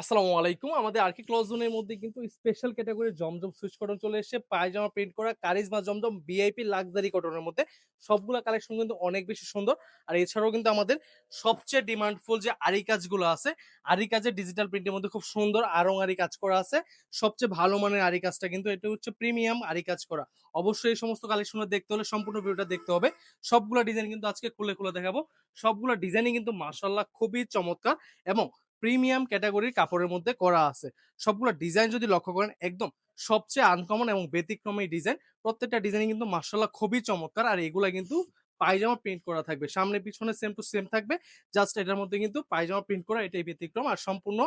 আসসালামু আলাইকুম। আমাদের আরকি ক্লজ জোনের মধ্যে কিন্তু স্পেশাল ক্যাটেগরি জমজম সুইচ কটন চলে এসেছে। পায়জামা প্রিন্ট করা কারিজমা জমজম ভিআইপি লাক্সারি কটনের মধ্যে। সবগুলা কালেকশন কিন্তু অনেক বেশি সুন্দর। আর এছাড়াও কিন্তু আমাদের সবচেয়ে ডিমান্ডফুল যে আরি কাজগুলো আছে, আরি কাজের ডিজিটাল প্রিন্টের মধ্যে খুব সুন্দর আড়ং আরি কাজ করা আছে। সবচেয়ে ভালো মানের আরি কাজটা কিন্তু এটা হচ্ছে প্রিমিয়াম আরি কাজ করা। অবশ্যই এই সমস্ত কালেকশন দেখতে হলে সম্পূর্ণ ভিডিওটা দেখতে হবে। সবগুলা ডিজাইন কিন্তু আজকে খুলে, খুলে দেখাবো। সবগুলা ডিজাইনই কিন্তু মার্শাল্লাহ খুবই চমৎকার এবং প্রিমিয়াম ক্যাটাগরির কাপড়ের মধ্যে করা আছে। সবগুলো ডিজাইন যদি লক্ষ্য করেন, একদম সবচেয়ে আনকমন এবং ব্যতিক্রমী ডিজাইন। প্রত্যেকটা ডিজাইন কিন্তু মার্শাল্লাহ খুবই চমৎকার। আর এগুলা কিন্তু পায়জামা প্রিন্ট করা থাকবে। সামনে, পিছনে সেম টু সেম থাকবে। জাস্ট এটার মধ্যে কিন্তু পায়জামা প্রিন্ট করা, এটাই ব্যতিক্রম। আর সম্পূর্ণ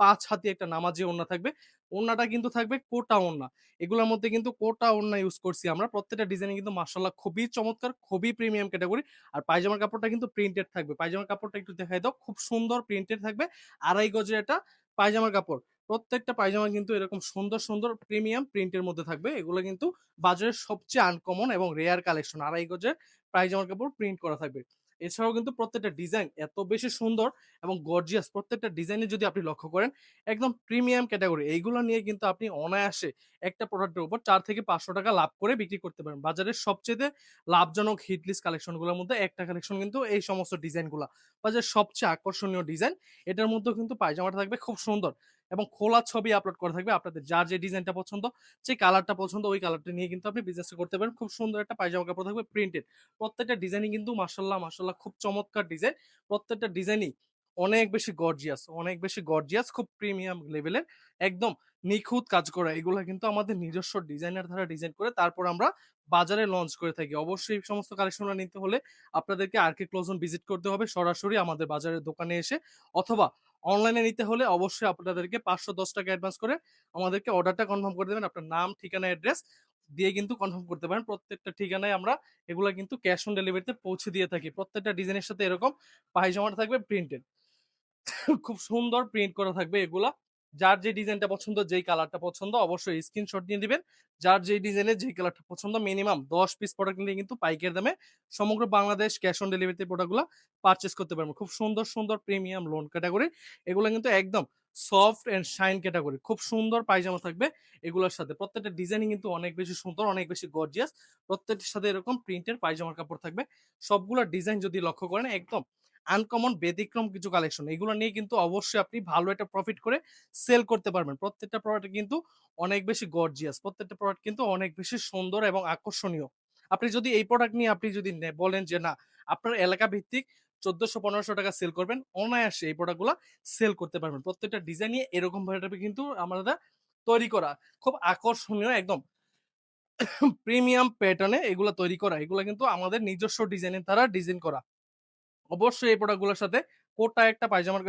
৫ হাতি একটা নামাজি ওড়না থাকবে। ওড়নাটা কিন্তু থাকবে কোটা ওড়না। এগুলোর মধ্যে কিন্তু কোটা ওড়না ইউজ করছি আমরা। প্রত্যেকটা ডিজাইনই কিন্তু মাশাআল্লাহ খুবই চমৎকার, খুবই প্রিমিয়াম ক্যাটাগরি। আর পায়জামার কাপড়টা কিন্তু প্রিন্টেড থাকবে। পায়জামার কাপড়টা একটু দেখাই দাও। খুব সুন্দর প্রিন্টেড থাকবে। আড়াই গজের একটা পায়জামার কাপড়। প্রত্যেকটা পায়জামা কিন্তু এরকম সুন্দর, সুন্দর প্রিমিয়াম প্রিন্টের মধ্যে থাকবে। এগুলো কিন্তু বাজারের সবচেয়ে আনকমন এবং রেয়ার কালেকশন। আড়াই গজের পায়জামার কাপড় প্রিন্ট করা থাকবে। এছাড়াও কিন্তু প্রত্যেকটা ডিজাইন এত বেশি সুন্দর এবং গর্জিয়াস প্রত্যেকটা ডিজাইনে যদি আপনি লক্ষ্য করেন, একদম প্রিমিয়াম ক্যাটাগরি। এইগুলো নিয়ে কিন্তু আপনি অনায়াসে একটা প্রোডাক্টের উপর চার থেকে ৳৫০০ লাভ করে বিক্রি করতে পারেন। বাজারের সবচাইতে লাভজনক হিট লিস্ট কালেকশনগুলোর মধ্যে একটা কালেকশন কিন্তু এই সমস্ত ডিজাইনগুলা। বাজারের সবচেয়ে আকর্ষণীয় ডিজাইন। এটার মধ্যেও কিন্তু পায়জামাটা থাকবে খুব সুন্দর এবং খোলা ছবি আপলোড করা থাকবে। আপনাদের যার যে ডিজাইনটা পছন্দ, যে কালারটা পছন্দ ওই কালারটা নিয়ে কিন্তু আপনি বিজনেস করতে পারেন। খুব সুন্দর একটা পায়জামা কাপড় থাকবে প্রিন্টেড। প্রত্যেকটা ডিজাইনই কিন্তু মার্শাল্লাহ মার্শাল্লাহ খুব চমৎকার ডিজাইন। প্রত্যেকটা ডিজাইনই অনেক বেশি গর্জিয়াস, অনেক বেশি গর্জিয়াস খুব প্রিমিয়াম লেভেলের একদম নিখুঁত কাজ করা। এগুলো কিন্তু আমাদের নিজস্ব ডিজাইনার দ্বারা ডিজাইন করে তারপর আমরা বাজারে লঞ্চ করে থাকি। অবশ্যই এই সমস্ত কালেকশনগুলো নিতে হলে আপনাদেরকে আরকে ক্লোজন ভিজিট করতে হবে সরাসরি আমাদের বাজারের দোকানে এসে অথবা অনলাইনে নিতে হলে অবশ্যই আপনাদেরকে ৳৫১০ অ্যাডভান্স করে আমাদেরকে অর্ডারটা কনফার্ম করে দেবেন। আপনার নাম, ঠিকানা, অ্যাড্রেস দিয়ে কিন্তু কনফার্ম করতে পারেন। প্রত্যেকটা ঠিকানায় আমরা এগুলো কিন্তু ক্যাশ অন ডেলিভারিতে পৌঁছে দিয়ে থাকি। প্রত্যেকটা ডিজাইনের সাথে এরকম পায়জামাটা থাকবে প্রিন্টেড। খুব সুন্দর প্রিন্ট করা থাকবে এগুলা। যার যে ডিজাইনটা পছন্দ, যেই কালারটা পছন্দ অবশ্যই স্ক্রিনশট নিয়ে দিবেন। যার যেই ডিজাইনের যেই কালারটা পছন্দ মিনিমাম ১০ পিস প্রোডাক্ট নিলে কিন্তু পাইকারি দামে সমগ্র বাংলাদেশ ক্যাশ অন ডেলিভারিতে প্রোডাক্টগুলা পারচেজ করতে পারবেন। খুব সুন্দর, সুন্দর প্রিমিয়াম লোন ক্যাটাগরি। এগুলো কিন্তু একদম সফট অ্যান্ড শাইন ক্যাটাগরি। খুব সুন্দর পায়জামা থাকবে এগুলোর সাথে। প্রত্যেকটা ডিজাইনই কিন্তু অনেক বেশি সুন্দর, অনেক বেশি গর্জিয়াস। প্রত্যেকটার সাথে এরকম প্রিন্টের পায়জামার কাপড় থাকবে। সবগুলো ডিজাইন যদি লক্ষ্য করেন একদম আনকমন ব্যতিক্রম কিছু কালেকশন। এগুলো নিয়ে কিন্তু অবশ্যই আপনি ভালো একটা প্রফিট করে সেল করতে পারবেন। প্রত্যেকটা প্রোডাক্ট কিন্তু অনেক বেশি গর্জিয়াস। প্রত্যেকটা প্রোডাক্ট কিন্তু অনেক বেশি সুন্দর এবং আকর্ষণীয়। আপনি যদি এই প্রোডাক্ট নিয়ে আপনি যদি বলেন যে না, আপনার এলাকা ভিত্তিক ৳১৪০০-১৫০০ সেল করবেন, অনায়াসে এই প্রোডাক্টগুলা সেল করতে পারবেন। প্রত্যেকটা ডিজাইন নিয়ে এরকম ভাবে কিন্তু আমরা তৈরি করা। খুব আকর্ষণীয় একদম প্রিমিয়াম প্যাটার্নে এগুলো তৈরি করা। এগুলো কিন্তু আমাদের নিজস্ব ডিজাইনের দ্বারা ডিজাইন করা। অবশ্যই এই প্রোডাক্টগুলোর সাথে কোটা একটা পায়জামার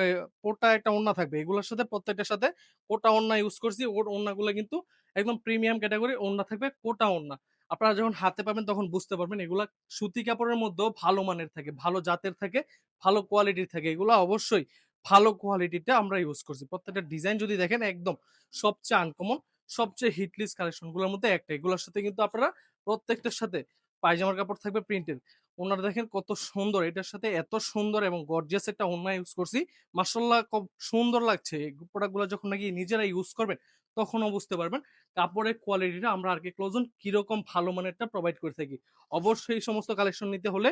কোটা একটা ওড়না থাকবে। এগুলোর সাথে প্রত্যেকটার সাথে কোটা ওড়না ইউজ করছি। ওর ওড়নাগুলো কিন্তু একদম প্রিমিয়াম ক্যাটাগরি ওড়না থাকবে কোটা ওড়না। আপনারা যখন হাতে পাবেন তখন বুঝতে পারবেন এগুলা সুতি কাপড়ের মধ্যেও ভালো মানের থাকে, ভালো জাতের থাকে, ভালো কোয়ালিটির থাকে। এগুলা অবশ্যই ভালো কোয়ালিটিটা আমরা ইউজ করছি। প্রত্যেকটা ডিজাইন যদি দেখেন একদম সবচেয়ে আনকমন, সবচেয়ে হিট কালেকশনগুলোর মধ্যে একটা। এগুলোর সাথে কিন্তু আপনারা প্রত্যেকটার সাথে পায়জামার কাপড় থাকবে প্রিন্টেড। ওড়নাটা দেখেন কত সুন্দর। এটার সাথে এত সুন্দর এবং গর্জিয়াস একটা ওড়না ইউজ করছি। মাশাআল্লাহ খুব সুন্দর লাগছে। এই প্রোডাক্টগুলো যখন নাকি নিজেরা ইউজ করবেন, তখনও বুঝতে পারবেন কাপড়ের কোয়ালিটিটা আমরা আরকে ক্লোজন কীরকম ভালো মানেরটা প্রোভাইড করে থাকি। অবশ্যই এই সমস্ত কালেকশন নিতে হলে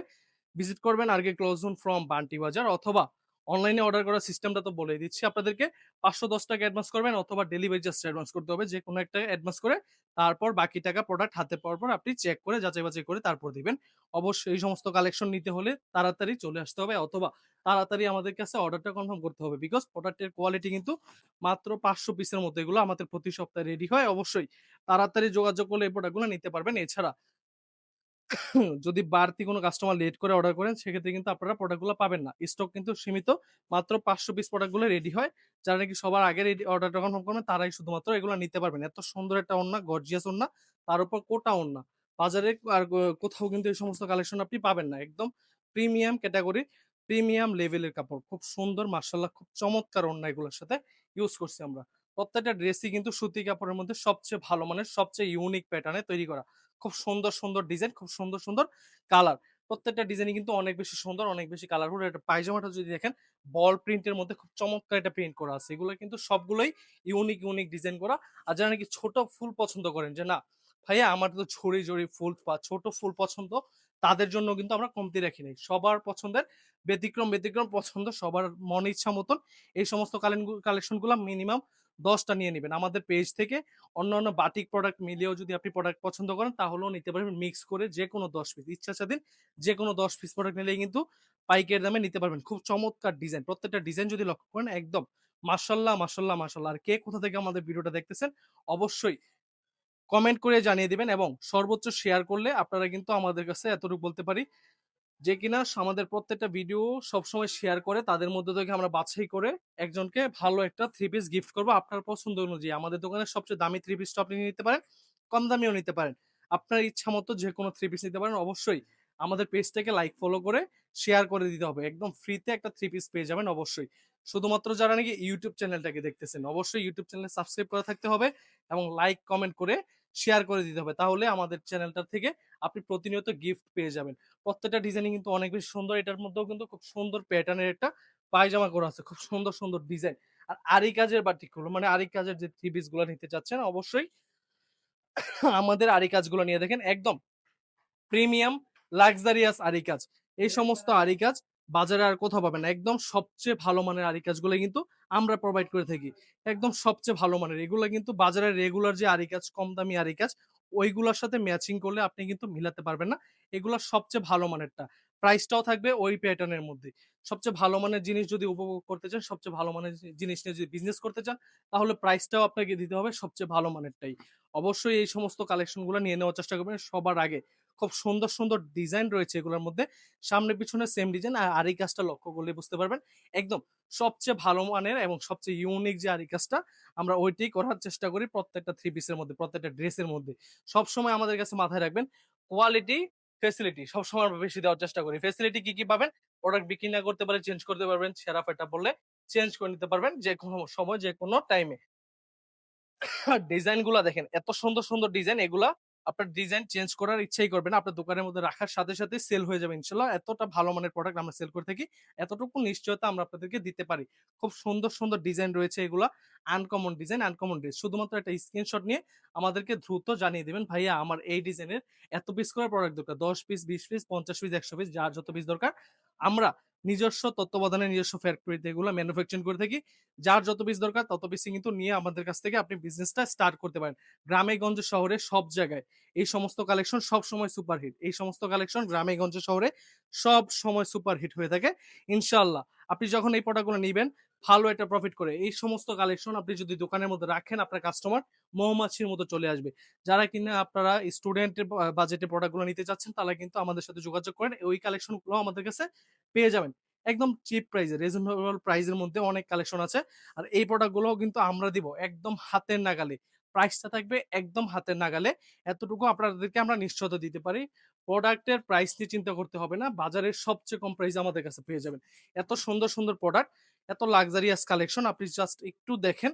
ভিজিট করবেন আরকে ক্লোজন ফ্রম বান্টি বাজার অথবা অনলাইনে অর্ডার করার সিস্টেমটা তো বলেই দিচ্ছি আপনাদেরকে। ৳৫১০ অ্যাডভান্স করবেন অথবা ডেলিভারি চার্জ অ্যাডভান্স করতে হবে। যে কোনো একটা অ্যাডভান্স করে তারপর বাকি টাকা প্রোডাক্ট হাতে পাওয়ার পর আপনি চেক করে যাচাই-বাছাই করে তারপর দিবেন। অবশ্যই এই সমস্ত কালেকশন নিতে হলে তাড়াতাড়ি চলে আসতে হবে অথবা তাড়াতাড়ি আমাদের কাছে অর্ডারটা কনফার্ম করতে হবে। বিকজ প্রোডাক্টের কোয়ালিটি কিন্তু মাত্র ৫০০ পিসের মতো এগুলো আমাদের প্রতি সপ্তাহে রেডি হয়। অবশ্যই তাড়াতাড়ি যোগাযোগ করলে এই প্রোডাক্টগুলো নিতে পারবেন। এছাড়া যদি বাড়তি কোনো কাস্টমার লেট করে অর্ডার করেন সেক্ষেত্রে কিন্তু আপনারা প্রোডাক্টগুলো পাবেন না। স্টক কিন্তু সীমিত। মাত্র ৫০০ পিস প্রোডাক্টগুলো রেডি হয়। যারা নাকি সবার আগে রেডি অর্ডারটা কনফার্ম করবেন তারাই শুধুমাত্র এগুলো নিতে পারবেন। এত সুন্দর একটা ওড়না, গর্জিয়াস ওড়না, তার উপর কোটা ওড়না। বাজারে আর কোথাও কিন্তু এই সমস্ত কালেকশন আপনি পাবেন না। একদম প্রিমিয়াম ক্যাটাগরি, প্রিমিয়াম লেভেলের কাপড়। খুব সুন্দর মাশাআল্লাহ খুব চমৎকার ওড়না এগুলোর সাথে ইউজ করছি আমরা। প্রত্যেকটা ড্রেসই কিন্তু সুতি কাপড়ের মধ্যে সবচেয়ে ভালো মানের, সবচেয়ে ইউনিক প্যাটার্নে তৈরি করা। খুব সুন্দর, সুন্দর ডিজাইন, খুব সুন্দর, সুন্দর কালার। প্রত্যেকটা ডিজাইনই কিন্তু অনেক বেশি সুন্দর, অনেক বেশি কালারফুল। এটা পায়জামাটা যদি দেখেন বল প্রিন্টের মধ্যে খুব চমৎকার একটা প্রিন্ট করা আছে। এগুলো কিন্তু সবগুলোই ইউনিক, ইউনিক ডিজাইন করা। আর যারা নাকি ছোট ফুল পছন্দ করেন যে না ভাইয়া আমার তো ঝুড়ি, ঝুড়ি ফুল বা ছোট ফুল পছন্দ, তাদের জন্য কিন্তু আমরা কমতি রাখি নাই। সবার পছন্দের ব্যতিক্রম, ব্যতিক্রম পছন্দ সবার মন ইচ্ছা মতন এই সমস্ত কালেন কালেকশনগুলা মিনিমাম ১০ টা নিয়ে নিবেন। আমাদের পেজ থেকে অন্যান্য বাটিক প্রোডাক্ট মিলিয়েও যদি আপনি প্রোডাক্ট পছন্দ করেন তাহলেও নিতে পারবেন মিক্স করে যেকোনো ১০ পিস। ইচ্ছা স্বাধীন যেকোনো ১০ পিস প্রোডাক্ট নিলেই কিন্তু পাইকারি দামে নিতে পারবেন। খুব চমৎকার ডিজাইন। প্রত্যেকটা ডিজাইন যদি লক্ষ্য করেন একদম মার্শাল্লাহ মাশাআল্লাহ, মার্শাল্লাহ আর কে কোথা থেকে আমাদের ভিডিওটা দেখতেছেন অবশ্যই কমেন্ট করে জানিয়ে দিবেন এবং সর্বোচ্চ শেয়ার করলে আপনারা কিন্তু আমাদের কাছে এতটুকু বলতে পারি যে কিনা আমাদের প্রত্যেকটা ভিডিও সবসময় শেয়ার করে, তাদের মধ্যে থেকে আমরা বাছাই করে একজনকে ভালো একটা থ্রি পিস গিফট করব আপনার পছন্দ অনুযায়ী। আমাদের দোকানের সবচেয়ে দামি থ্রি পিসটা আপনি নিতে পারেন, কম দামিও নিতে পারেন। আপনার ইচ্ছা মতো যে কোনো থ্রি পিস নিতে পারেন, অবশ্যই আমাদের পেজটাকে লাইক ফলো করে শেয়ার করে দিতে হবে। একদম ফ্রিতে একটা থ্রি পিস পেয়ে যাবেন অবশ্যই। শুধুমাত্র যারা নাকি ইউটিউব চ্যানেলটাকে দেখতেছেন, অবশ্যই ইউটিউব চ্যানেল সাবস্ক্রাইব করে থাকতে হবে এবং লাইক কমেন্ট করে শেয়ার করে দিতে হবে। তাহলে আমাদের চ্যানেলটা থেকে আপনি প্রতিনিয়ত গিফট পেয়ে যাবেন। প্রত্যেকটা ডিজাইনিং কিন্তু অনেক বেশি সুন্দর। এটার মধ্যেও কিন্তু খুব সুন্দর প্যাটার্নের একটা পায়জামা করা আছে। খুব সুন্দর সুন্দর ডিজাইন আর আরি কাজের বাটিকগুলো মানে আরি কাজের যে থ্রি পিসগুলো নিতে চাচ্ছেন অবশ্যই আমাদের আরি কাজগুলো নিয়ে দেখেন। একদম প্রিমিয়াম লাক্সারিয়াস আরি কাজ। এই সমস্ত আরি কাজ বাজারে আর কোথাও পাবেন না। একদম সবচেয়ে ভালো মানের আরি কাজগুলো কিন্তু আমরা প্রোভাইড করে থাকি। একদম সবচেয়ে ভালো মানের। এগুলো কিন্তু বাজারে রেগুলার যে আরি কাজ, কম দামি আরি কাজ, ওইগুলোর সাথে ম্যাচিং করলে আপনি কিন্তু মিলাতে পারবেন না। এগুলো সবচেয়ে ভালো মানেরটা। প্রাইসটাও থাকবে ওই প্যাটার্নের মধ্যে। সবচেয়ে ভালো মানের জিনিস যদি উপভোগ করতে চান, সবচেয়ে ভালো মানের জিনিস নিয়ে যদি বিজনেস করতে চান, তাহলে প্রাইসটাও আপনাকে দিতে হবে সবচেয়ে ভালো মানেরটাই। অবশ্যই এই সমস্ত কালেকশনগুলো নিয়ে নেওয়ার চেষ্টা করবেন সবার আগে। খুব সুন্দর সুন্দর ডিজাইন রয়েছে এগুলোর মধ্যে। সামনে, পিছনে সেম ডিজাইন আর আরি কাজটা লক্ষ্য করলে বুঝতে পারবেন একদম সবচেয়ে ভালো মানের এবং সবচেয়ে ইউনিক যে আরি কাজটা, আমরা ওইটাই করার চেষ্টা করি প্রত্যেকটা থ্রি পিসের মধ্যে, প্রত্যেকটা ড্রেসের মধ্যে। সবসময় আমাদের কাছে মাথায় রাখবেন কোয়ালিটি ফেসিলিটি সবসময় বেশি দেওয়ার চেষ্টা করি। ফেসিলিটি কি কি পাবেন? প্রোডাক্ট বিক্রি না করতে পারে চেঞ্জ করতে পারবেন, সেরা ফেটা বললে চেঞ্জ করে নিতে পারবেন যে কোনো সময়, যে কোনো টাইমে ডিজাইন গুলা দেখেন, এত সুন্দর সুন্দর ডিজাইন এগুলা আপনার ডিজাইন চেঞ্জ করার ইচ্ছাই করবে না। আপনার দোকানের মধ্যে রাখার সাথে সাথে সেল হয়ে যাবে ইনশাল্লাহ। এতটা ভালো মানের প্রোডাক্ট আমরা সেল করে থাকি, এতটুকু নিশ্চয়তা আমরা আপনাদেরকে দিতে পারি। খুব সুন্দর সুন্দর ডিজাইন রয়েছে এগুলা। আনকমন ডিজাইন আনকমন ড্রেস শুধুমাত্র একটা স্ক্রিনশট নিয়ে আমাদেরকে দ্রুত জানিয়ে দেবেন, ভাইয়া, আমার এই ডিজাইনের এত পিস করে প্রোডাক্ট দরকার। দশ পিস বিশ পিস পঞ্চাশ পিস একশো পিস যার যত পিস দরকার আমরা নিজস্ব তত্ত্বাবধানে, নিজস্ব ফ্যাক্টরিতে এগুলো ম্যানুফ্যাকচারিং করে থাকি। যার যত পিস দরকার, তত পিসই কিন্তু নিয়ে আমাদের কাছ থেকে আপনি বিজনেসটা স্টার্ট করতে পারেন। গ্রামে, গঞ্জে, শহরে, সব জায়গায়। এই সমস্ত কালেকশন সব সময় সুপারহিট এই সমস্ত কালেকশন গ্রামে, গঞ্জে, শহরে সব সময় সুপারহিট হয়ে থাকে। ইনশাল্লাহ আপনি যখন এই প্রোডাক্টগুলো নেবেন ভালো একটা প্রফিট করে। এই সমস্ত কালেকশন আপনি যদি দোকানের মধ্যে রাখেন, আপনার কাস্টমার মৌমাছির মতো চলে আসবে। যারা কিনা আপনারা স্টুডেন্টের বাজেটে প্রোডাক্টগুলো নিতে চাচ্ছেন, তারা কিন্তু আমাদের সাথে যোগাযোগ করেন। ওই কালেকশনগুলো আমাদের কাছে পেয়ে যাবেন। একদম চিপ প্রাইসে রিজনেবল প্রাইসের মধ্যে অনেক কালেকশন আছে। আর এই প্রোডাক্টগুলো কিন্তু আমরা দিব একদম হাতের নাগালে। প্রাইসটা থাকবে একদম হাতের নাগালে। এতটুকু আপনাদেরকে আমরা নিশ্চয়তা দিতে পারি। প্রোডাক্টের প্রাইস নিয়ে চিন্তা করতে হবে না। বাজারের সবচেয়ে কম প্রাইস আমাদের কাছে পেয়ে যাবেন। এত সুন্দর সুন্দর প্রোডাক্ট এত লাক্সারিয়াস কালেকশন আপনি জাস্ট একটু দেখেন,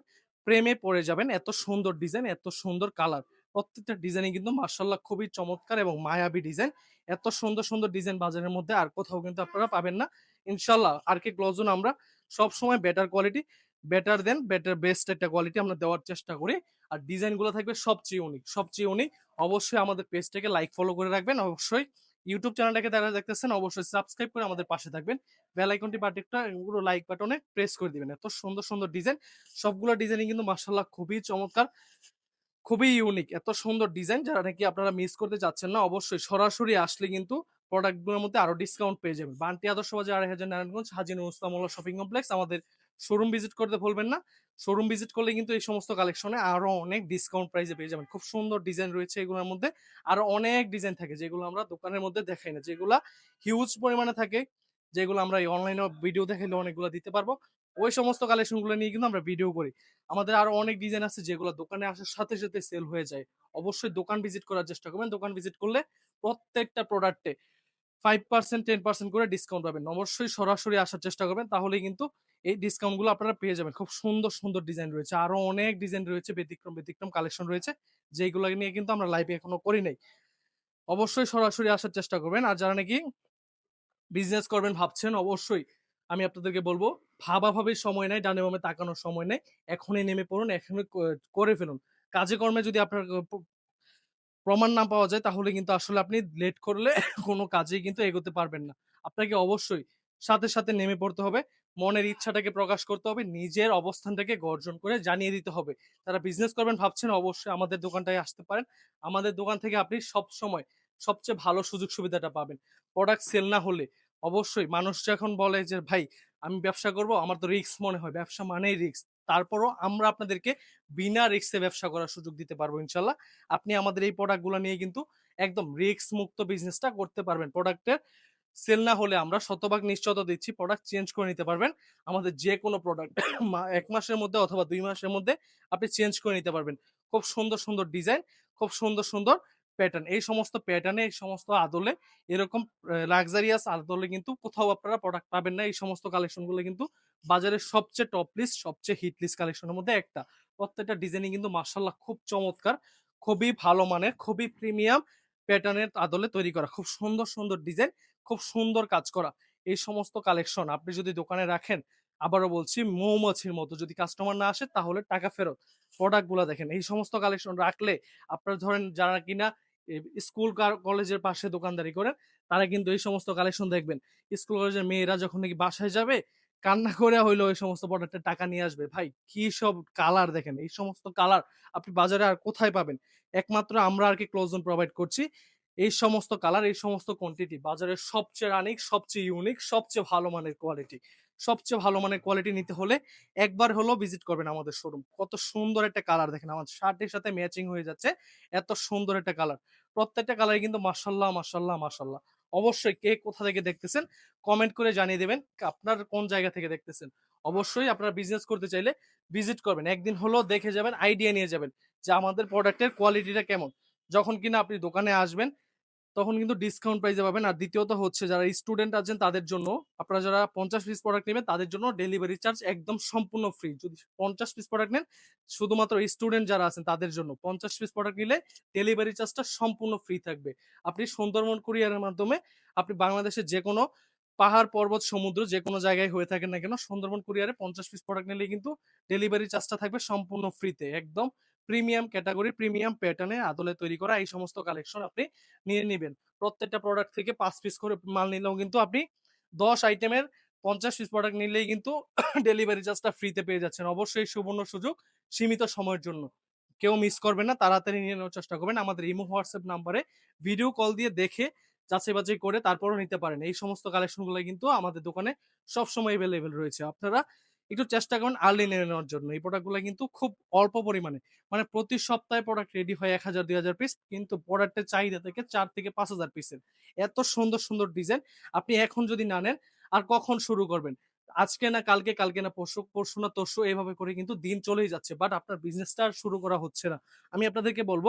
প্রেমে পড়ে যাবেন, এত সুন্দর ডিজাইন এত সুন্দর কালার প্রত্যেকটা ডিজাইনই কিন্তু মার্শাল্লাহ খুবই চমৎকার এবং মায়াবী ডিজাইন এত সুন্দর সুন্দর ডিজাইন বাজারের মধ্যে আর কোথাও কিন্তু আপনারা পাবেন না। ইনশাল্লাহ, আর কে ক্লোজন আমরা সব সময় better quality better then better best একটা কোয়ালিটি আমরা দেওয়ার চেষ্টা করি। আর ডিজাইনগুলো থাকবে সবচেয়ে ইউনিক সবচেয়ে ইউনিক অবশ্যই আমাদের পেজটাকে লাইক ফলো করে রাখবেন। অবশ্যই ইউটিউব চ্যানেলটাকে যারা দেখতেছেন, অবশ্যই সাবস্ক্রাইব করে আমাদের পাশে থাকবেন। বেল আইকনটি বাটনটা পুরো লাইক বাটনে প্রেস করে দিবেন। এত সুন্দর সুন্দর ডিজাইন সবগুলো ডিজাইনই কিন্তু মার্শাল্লাহ খুবই চমৎকার, খুবই ইউনিক এত সুন্দর ডিজাইন যারা নাকি আপনারা মিস করতে চাচ্ছেন না, অবশ্যই সরাসরি আসলে কিন্তু প্রোডাক্টগুলোর মধ্যে আরও ডিসকাউন্ট পেয়ে যাবেন। বান্টি আদর্শ Bazar Araihazar Narayanganj, Haji Nurustamullah shopping complex আমাদের শোরুম ভিজিট করতে ভুলবেন না। শোরুম ভিজিট করলে কিন্তু এই সমস্ত কালেকশনে আরও অনেক ডিসকাউন্ট প্রাইসে পেয়ে যাবেন। খুব সুন্দর ডিজাইন রয়েছে এগুলোর মধ্যে। আরও অনেক ডিজাইন থাকে যেগুলো আমরা দোকানের মধ্যে দেখাই না। যেগুলা হিউজ পরিমাণে থাকে, যেগুলো আমরা এই অনলাইনে ভিডিও দেখাইলে অনেকগুলো দিতে পারব। ওই সমস্ত কালেকশনগুলো নিয়ে কিন্তু আমরা ভিডিও করি। আমাদের আরও অনেক ডিজাইন আছে যেগুলো দোকানে আসার সাথে সাথে সেল হয়ে যায়। অবশ্যই দোকান ভিজিট করার চেষ্টা করবেন। দোকান ভিজিট করলে প্রত্যেকটা প্রোডাক্টে ফাইভ পার্সেন্ট টেন পার্সেন্ট করে ডিসকাউন্ট পাবেন অবশ্যই সরাসরি আসার চেষ্টা করবেন তাহলে কিন্তু এই ডিসকাউন্টগুলো আপনারা পেয়ে যাবেন খুব সুন্দর সুন্দর ডিজাইন রয়েছে আরও অনেক ডিজাইন রয়েছে ব্যতিক্রম ব্যতিক্রম কালেকশন রয়েছে যেগুলো নিয়ে কিন্তু আমরা লাইভে এখনও করি নাই অবশ্যই সরাসরি আসার চেষ্টা করবেন। আর যারা নাকি বিজনেস করবেন ভাবছেন অবশ্যই আমি আপনাদেরকে বলব ভাবাভাবির সময় নাই, ডানে বামে তাকানোর সময় নেই। এখনই নেমে পড়ুন, এখনই করে ফেলুন। কাজে কর্মে যদি আপনার প্রমাণ না পাওয়া যায় তাহলে কিন্তু আসলে আপনি লেট করলে কোনো কাজেই কিন্তু এগোতে পারবেন না। আপনাকে অবশ্যই সাথে, সাথে নেমে পড়তে হবে। মনের ইচ্ছাটাকে প্রকাশ করতে হবে। নিজের অবস্থানটাকে গর্জন করে জানিয়ে দিতে হবে। তারা বিজনেস করবেন ভাবছেন অবশ্যই আমাদের দোকানটায় আসতে পারেন। আমাদের দোকান থেকে আপনি সবসময় সবচেয়ে ভালো সুযোগ সুবিধাটা পাবেন। প্রোডাক্ট সেল না হলে অবশ্যই মানুষ যখন বলে যে, "ভাই আমি ব্যবসা করব, আমার তো রিস্ক মনে হয়। ব্যবসা মানেই রিস্ক।" তারপরও আমরা আপনাদেরকে বিনা রিস্কে ব্যবসা করার সুযোগ দিতে পারব ইনশাল্লাহ আপনি আমাদের এই প্রোডাক্টগুলো নিয়ে কিন্তু একদম রিস্ক মুক্ত বিজনেসটা করতে পারবেন। প্রোডাক্টের সেল না হলে আমরা শতভাগ নিশ্চয়তা দিচ্ছি প্রোডাক্ট চেঞ্জ করে নিতে পারবেন। আমাদের যেকোনো প্রোডাক্ট এক মাসের মধ্যে অথবা দুই মাসের মধ্যে আপনি চেঞ্জ করে নিতে পারবেন। খুব সুন্দর, সুন্দর ডিজাইন, খুব সুন্দর, সুন্দর প্যাটার্ন। এই সমস্ত প্যাটার্নে, এই সমস্ত আদলে এরকম লাক্সারিয়াস আদলে কিন্তু কোথাও আপনারা প্রোডাক্ট পাবেন না। এই সমস্ত কালেকশনগুলো কিন্তু বাজারের সবচেয়ে টপ লিস্ট, সবচেয়ে হিট লিস্ট কালেকশনের মধ্যে একটা। প্রত্যেকটা ডিজাইনই কিন্তু মাশাআল্লাহ খুব চমৎকার, খুবই ভালো মানের, খুবই প্রিমিয়াম প্যাটার্নের আদলে তৈরি করা। খুব সুন্দর, সুন্দর ডিজাইন, খুব সুন্দর কাজ করা। এই সমস্ত কালেকশন আপনি যদি দোকানে রাখেন, আবারও বলছি মৌমাছির মতো যদি কাস্টমার না আসে তাহলে টাকা ফেরত। প্রোডাক্টগুলা দেখেন। এই সমস্ত কালেকশন রাখলে আপনার ধরেন যারা কিনা স্কুল কলেজের পাশে দোকানদারি করেন, তারা কিন্তু এই সমস্ত কালেকশন দেখবেন। স্কুল কলেজের মেয়েরা যখন নাকি বাসায় যাবে, কান্না করে হইল এই সমস্ত প্রোডাক্টের টাকা নিয়ে আসবে। ভাই কি সব কালার দেখেন। এই সমস্ত কালার আপনি বাজারে আর কোথায় পাবেন? একমাত্র আমরা আর কি ক্লোজন প্রোভাইড করছি। এই সমস্ত কালার, এই সমস্ত কোয়ান্টিটি বাজারের সবচেয়ে রানিক, সবচেয়ে ইউনিক, সবচেয়ে ভালো মানের কোয়ালিটি। সবচেয়ে ভালো মানের কোয়ালিটি নিতে হলে একবার হলেও ভিজিট করবেন আমাদের শোরুম। কত সুন্দর একটা কালার দেখেন আমার শার্টের সাথে ম্যাচিং হয়ে যাচ্ছে। এত সুন্দর একটা কালার। প্রত্যেকটা কালারই কিন্তু মাশাআল্লাহ, মাশাআল্লাহ, মাশাআল্লাহ। অবশ্যই কে কোথা থেকে দেখতেছেন কমেন্ট করে জানিয়ে দেবেন আপনার কোন জায়গা থেকে দেখতেছেন। অবশ্যই আপনারা বিজনেস করতে চাইলে ভিজিট করবেন। একদিন হলেও দেখে যাবেন, আইডিয়া নিয়ে যাবেন যে আমাদের প্রোডাক্টের কোয়ালিটিটা কেমন। যখন কিনা আপনি দোকানে আসবেন তখন কিন্তু ডিসকাউন্ট প্রাইসে পাবেন। আর দ্বিতীয়ত হচ্ছে যারা স্টুডেন্ট আছেন তাদের জন্য আপনারা যারা ৫০ পিস প্রোডাক্ট নেবেন তাদের জন্য ডেলিভারি চার্জ একদম সম্পূর্ণ ফ্রি। যদি ৫০ পিস প্রোডাক্ট নেন শুধুমাত্র স্টুডেন্ট যারা আছেন তাদের জন্য ৫০ পিস প্রোডাক্ট নিলে ডেলিভারি চার্জটা সম্পূর্ণ ফ্রি থাকবে। আপনি সুন্দরবন কুরিয়ারের মাধ্যমে আপনি বাংলাদেশের যেকোনো পাহাড়, পর্বত, সমুদ্র যেকোনো জায়গায় হয়ে থাকেন না কেন সুন্দরবন কুরিয়ারে ৫০ পিস প্রোডাক্ট নিলে কিন্তু ডেলিভারি চার্জটা থাকবে সম্পূর্ণ ফ্রিতে। একদম প্রিমিয়াম ক্যাটাগরি প্রিমিয়াম প্যাটার্নে আদলে তৈরি করা এই সমস্ত কালেকশন আপনি নিয়ে নিবেন। প্রত্যেকটা প্রোডাক্ট থেকে পাঁচ পিস করে মাল নিলেও কিন্তু আপনি ১০ আইটেমের ৫০ পিস প্রোডাক্ট নিলেই কিন্তু ডেলিভারি চার্জটা ফ্রিতে পেয়ে যাচ্ছেন। অবশ্যই সুবর্ণ সুযোগ সীমিত সময়ের জন্য। কেউ মিস করবেন না। তাড়াতাড়ি নিয়ে নেওয়ার চেষ্টা করবেন। আমাদের ইমো, হোয়াটসঅ্যাপ নাম্বারে ভিডিও কল দিয়ে দেখে যাচাই-বাছাই করে তারপরও নিতে পারেন। এই সমস্ত কালেকশনগুলো কিন্তু আমাদের দোকানে সবসময় অ্যাভেলেবেল রয়েছে। আপনারা একটু চেষ্টা করুন আর্লি নিয়ে নেওয়ার জন্য। এই প্রোডাক্টগুলো কিন্তু খুব অল্প পরিমাণে মানে প্রতি সপ্তাহে প্রোডাক্ট রেডি হয় ১০০০ ২০০০ পিস। কিন্তু প্রোডাক্টের চাহিদা থেকে চার থেকে ৫০০০ পিসের। এত সুন্দর, সুন্দর ডিজাইন আপনি এখন যদি না নেন আর কখন শুরু করবেন? আজকে না কালকে, কালকে না পরশু, পরশু না তরশু এভাবে করে কিন্তু দিন চলেই যাচ্ছে। বাট আপনার বিজনেসটা আর শুরু করা হচ্ছে না। আমি আপনাদেরকে বলব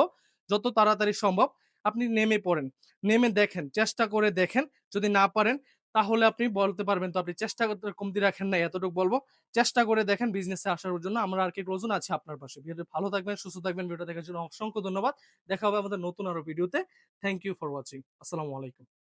যত তাড়াতাড়ি সম্ভব আপনি নেমে পড়েন। নেমে দেখেন, চেষ্টা করে দেখেন। যদি না পারেন তাহলে আপনি বলতে পারবেন তো আপনি চেষ্টা করতে কমতি রাখেন না এতটুকু বলব চেষ্টা করে দেখেন বিজনেসে আসার জন্য আমরা আর কি রোজন আছি আপনার পাশে। ভিডিওটা ভালো থাকবেন, সুস্থ থাকবেন। ভিডিওটা দেখার জন্য অসংখ্য ধন্যবাদ। দেখা হবে আমাদের নতুন আরও ভিডিওতে। Thank you for watching. আসসালামু আলাইকুম।